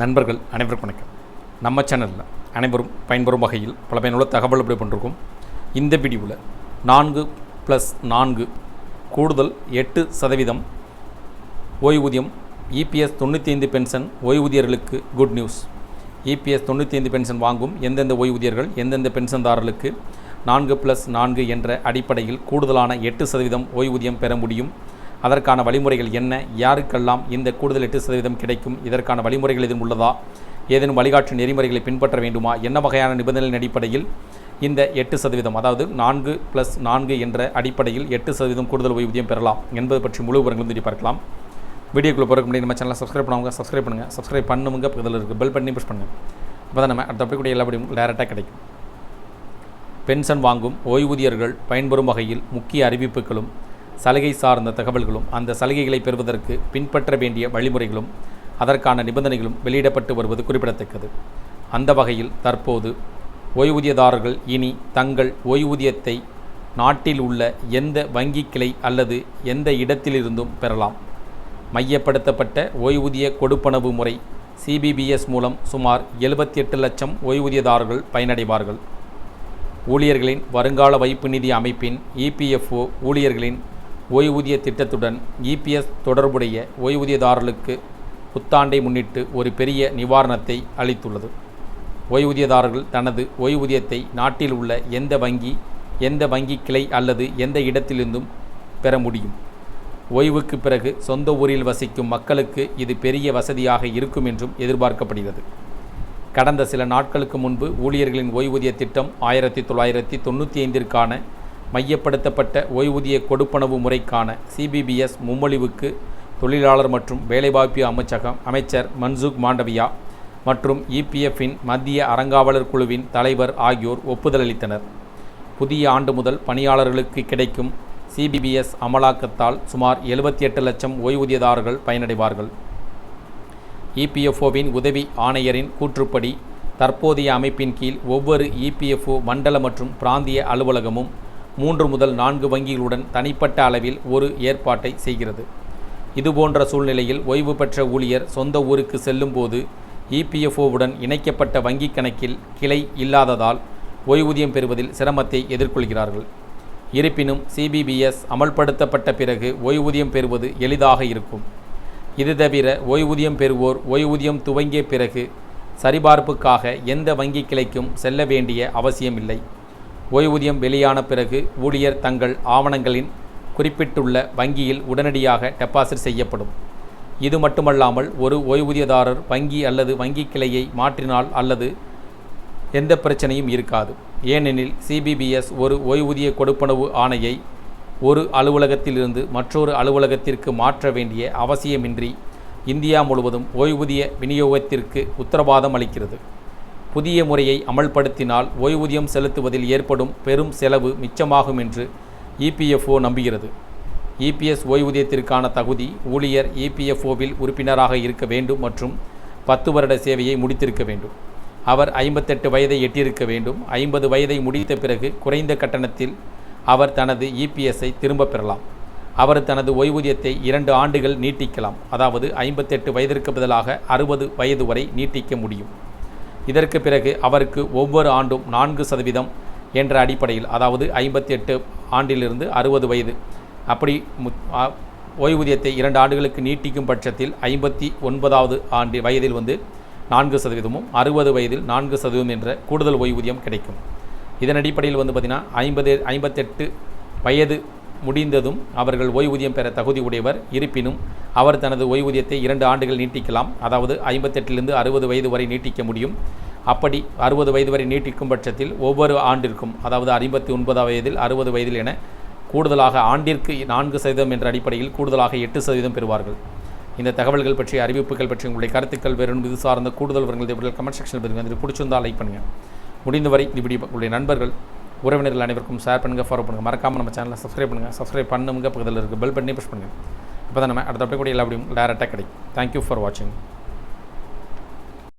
நண்பர்கள் அனைவருக்கும் வணக்கம். நம்ம சேனலில் அனைவரும் பயன்பெறும் வகையில் பல பயனுள்ள தகவல் அப்படி பண்ணிருக்கோம் இந்த வீடியோவில் நான்கு ப்ளஸ் நான்கு கூடுதல் எட்டு சதவீதம் ஓய்வூதியம் இபிஎஸ் தொண்ணூற்றி ஐந்து பென்ஷன் ஓய்வூதியர்களுக்கு குட் நியூஸ் இபிஎஸ் தொண்ணூற்றி ஐந்து பென்ஷன் வாங்கும் எந்தெந்த ஓய்வூதியர்கள் எந்தெந்த பென்ஷன்தாரர்களுக்கு நான்கு ப்ளஸ் நான்கு என்ற அடிப்படையில் கூடுதலான எட்டு சதவீதம் ஓய்வூதியம் பெற முடியும். அதற்கான வழிமுறைகள் என்ன? யாருக்கெல்லாம் இந்த கூடுதல் எட்டு சதவீதம் கிடைக்கும்? இதற்கான வழிமுறைகள் எதுவும் உள்ளதா? ஏதேனும் வழிகாட்டு நெறிமுறைகளை பின்பற்ற வேண்டுமா? என்ன வகையான நிபந்தனைகளின் அடிப்படையில் இந்த எட்டு சதவீதம் அதாவது நான்கு ப்ளஸ் நான்கு என்ற அடிப்படையில் எட்டு சதவீதம் கூடுதல் ஓய்வூதியம் பெறலாம் என்பது பற்றி முழு விவரங்களும் தெரிய பார்க்கலாம். வீடியோக்குள்ளே போகிறதுக்கு முன்னாடி நம்ம சேனலை சப்ஸ்கிரைப் பண்ணுவாங்க சப்ஸ்கிரைப் பண்ணுங்கள் சப்ஸ்கிரைப் பண்ணுங்க பக்கத்தில் இருக்குது பெல் பண்ணி ப்ரெஸ் பண்ணுங்கள் அப்போ தான் நம்ம அடுத்த அப்படி எல்லா படியும் டேரெக்டாக கிடைக்கும். பென்ஷன் வாங்கும் ஓய்வூதியர்கள் பயன்பெறும் வகையில் முக்கிய அறிவிப்புகளும் சலுகை சார்ந்த தகவல்களும் அந்த சலுகைகளை பெறுவதற்கு பின்பற்ற வேண்டிய வழிமுறைகளும் அதற்கான நிபந்தனைகளும் வெளியிடப்பட்டு வருவது குறிப்பிடத்தக்கது. அந்த வகையில் தற்போது ஓய்வூதியதாரர்கள் இனி தங்கள் ஓய்வூதியத்தை நாட்டில் உள்ள எந்த வங்கி கிளை அல்லது எந்த இடத்திலிருந்தும் பெறலாம். மையப்படுத்தப்பட்ட ஓய்வூதிய கொடுப்பனவு முறை சிபிபிஎஸ் மூலம் சுமார் எழுபத்தி எட்டு லட்சம் ஓய்வூதியதாரர்கள் பயனடைவார்கள். ஊழியர்களின் வருங்கால வைப்பு நிதி அமைப்பின் இபிஎஃப்ஓ ஊழியர்களின் ஓய்வூதிய திட்டத்துடன் இபிஎஸ் தொடர்புடைய ஓய்வூதியதாரர்களுக்கு புத்தாண்டை முன்னிட்டு ஒரு பெரிய நிவாரணத்தை அளித்துள்ளது. ஓய்வூதியதாரர்கள் தனது ஓய்வூதியத்தை நாட்டில் உள்ள எந்த வங்கி எந்த வங்கி கிளை அல்லது எந்த இடத்திலிருந்தும் பெற முடியும். ஓய்வுக்கு பிறகு சொந்த ஊரில் வசிக்கும் மக்களுக்கு இது பெரிய வசதியாக இருக்கும் என்றும் எதிர்பார்க்கப்படுகிறது. கடந்த சில நாட்களுக்கு முன்பு ஊழியர்களின் ஓய்வூதிய திட்டம் ஆயிரத்தி தொள்ளாயிரத்தி தொண்ணூற்றி ஐந்திற்கான மையப்படுத்தப்பட்ட ஓய்வூதிய கொடுப்பனவு முறைக்கான சிபிபிஎஸ் மும்மொழிவுக்கு தொழிலாளர் மற்றும் வேலைவாய்ப்பு அமைச்சகம் அமைச்சர் மன்சுக் மாண்டவியா மற்றும் இபிஎஃப்பின் மத்திய அறங்காவலர் குழுவின் தலைவர் ஆகியோர் ஒப்புதல் அளித்தனர். புதிய ஆண்டு முதல் பணியாளர்களுக்கு கிடைக்கும் சிபிபிஎஸ் அமலாக்கத்தால் சுமார் எழுபத்தி எட்டு லட்சம் ஓய்வூதியதாரர்கள் பயனடைவார்கள். இபிஎஃப்ஓவின் உதவி ஆணையரின் கூற்றுப்படி தற்போதைய அமைப்பின் கீழ் ஒவ்வொரு இபிஎஃப்ஓ மண்டல மற்றும் பிராந்திய அலுவலகமும் மூன்று முதல் நான்கு வங்கிகளுடன் தனிப்பட்ட அளவில் ஒரு ஏற்பாட்டை செய்கிறது. இதுபோன்ற சூழ்நிலையில் ஓய்வு பெற்ற ஊழியர் சொந்த ஊருக்கு செல்லும்போது இபிஎஃப்ஓவுடன் இணைக்கப்பட்ட வங்கிக் கணக்கில் கிளை இல்லாததால் ஓய்வூதியம் பெறுவதில் சிரமத்தை எதிர்கொள்கிறார்கள். இருப்பினும் சிபிபிஎஸ் அமல்படுத்தப்பட்ட பிறகு ஓய்வூதியம் பெறுவது எளிதாக இருக்கும். இது தவிர ஓய்வூதியம் பெறுவோர் ஓய்வூதியம் துவங்கிய பிறகு சரிபார்ப்புக்காக எந்த வங்கி கிளைக்கும் செல்ல வேண்டிய அவசியமில்லை. ஓய்வூதியம் வெளியான பிறகு ஊழியர் தங்கள் ஆவணங்களின் குறிப்பிட்டுள்ள வங்கியில் உடனடியாக டெபாசிட் செய்யப்படும். இது மட்டுமல்லாமல் ஒரு ஓய்வூதியதாரர் வங்கி அல்லது வங்கி கிளையை மாற்றினால் அல்லது எந்த பிரச்சனையும் இருக்காது. ஏனெனில் சிபிபிஎஸ் ஒரு ஓய்வூதிய கொடுப்பனவு ஆணையை ஒரு அலுவலகத்திலிருந்து மற்றொரு அலுவலகத்திற்கு மாற்ற வேண்டிய அவசியமின்றி இந்தியா முழுவதும் ஓய்வூதிய விநியோகத்திற்கு உத்தரவாதம் அளிக்கிறது. புதிய முறையை அமல்படுத்தினால் ஓய்வூதியம் செலுத்துவதில் ஏற்படும் பெரும் செலவு மிச்சமாகும் என்று இபிஎஃப்ஓ நம்புகிறது. இபிஎஸ் ஓய்வூதியத்திற்கான தகுதி ஊழியர் இபிஎஃப்ஓவில் உறுப்பினராக இருக்க வேண்டும் மற்றும் பத்து வருட சேவையை முடித்திருக்க வேண்டும். அவர் ஐம்பத்தெட்டு வயதை எட்டியிருக்க வேண்டும். ஐம்பது வயதை முடித்த பிறகு குறைந்த கட்டணத்தில் அவர் தனது இபிஎஸ்ஐ திரும்பப் பெறலாம். அவர் தனது ஓய்வூதியத்தை இரண்டு ஆண்டுகள் நீட்டிக்கலாம். அதாவது ஐம்பத்தெட்டு வயதிற்கு பதிலாக அறுபது வயது வரை நீட்டிக்க முடியும். இதற்கு பிறகு அவருக்கு ஒவ்வொரு ஆண்டும் நான்கு சதவீதம் என்ற அடிப்படையில் அதாவது ஐம்பத்தி எட்டு ஆண்டிலிருந்து அறுபது வயது. அப்படி ஓய்வூதியத்தை இரண்டு ஆண்டுகளுக்கு நீட்டிக்கும் பட்சத்தில் ஐம்பத்தி ஒன்பதாவது ஆண்டு வயதில் வந்து நான்கு சதவீதமும் அறுபது வயதில் நான்கு சதவீதம் என்ற கூடுதல் ஓய்வூதியம் கிடைக்கும். இதன் அடிப்படையில் வந்து பார்த்திங்கன்னா ஐம்பது ஐம்பத்தெட்டு வயது முடிந்ததும் அவர்கள் ஓய்வூதியம் பெற தகுதி உடையவர் இருப்பினும் அவர் தனது ஓய்வூதியத்தை இரண்டு ஆண்டுகள் நீட்டிக்கலாம் அதாவது ஐம்பத்தெட்டிலிருந்து அறுபது வயது வரை நீட்டிக்க முடியும். அப்படி அறுபது வயது வரை நீட்டிக்கும் பட்சத்தில் ஒவ்வொரு ஆண்டிற்கும் அதாவது ஐம்பத்தி ஒன்பதாம் வயதில் அறுபது வயதில் என கூடுதலாக ஆண்டிற்கு நான்கு சதவீதம் என்ற அடிப்படையில் கூடுதலாக எட்டு சதவீதம் பெறுவார்கள். இந்த தகவல்கள் பற்றிய அறிவிப்புகள் பற்றி உங்களுடைய கருத்துக்கள் வேறு இது சார்ந்த கூடுதல் விவரங்கள் கமெண்ட் செக்ஷனில் பெறுங்க இது பிடிச்சிருந்தால் லைக் பண்ணுங்கள் முடிந்தவரை இப்படி உங்களுடைய நண்பர்கள் உறவினர்கள் அனைவருக்கும் ஷேர் பண்ணுங்கள் ஃபாலோ பண்ணுங்கள் மறக்காமல் நம்ம சேனலை சப்ஸ்கிரைப் பண்ணுங்கள் சப்ஸ்கிரைப் பண்ணுங்க பக்கத்தில் இருக்குது பெல் பண்ணி ப்ரெஸ் பண்ணுங்கள் இப்போ தான் நம்ம அடுத்த அப்படியே கூட எல்லா அப்படியும் டேரெக்டாக கிடைக்கும். தேங்க்யூ ஃபார் வாட்சிங்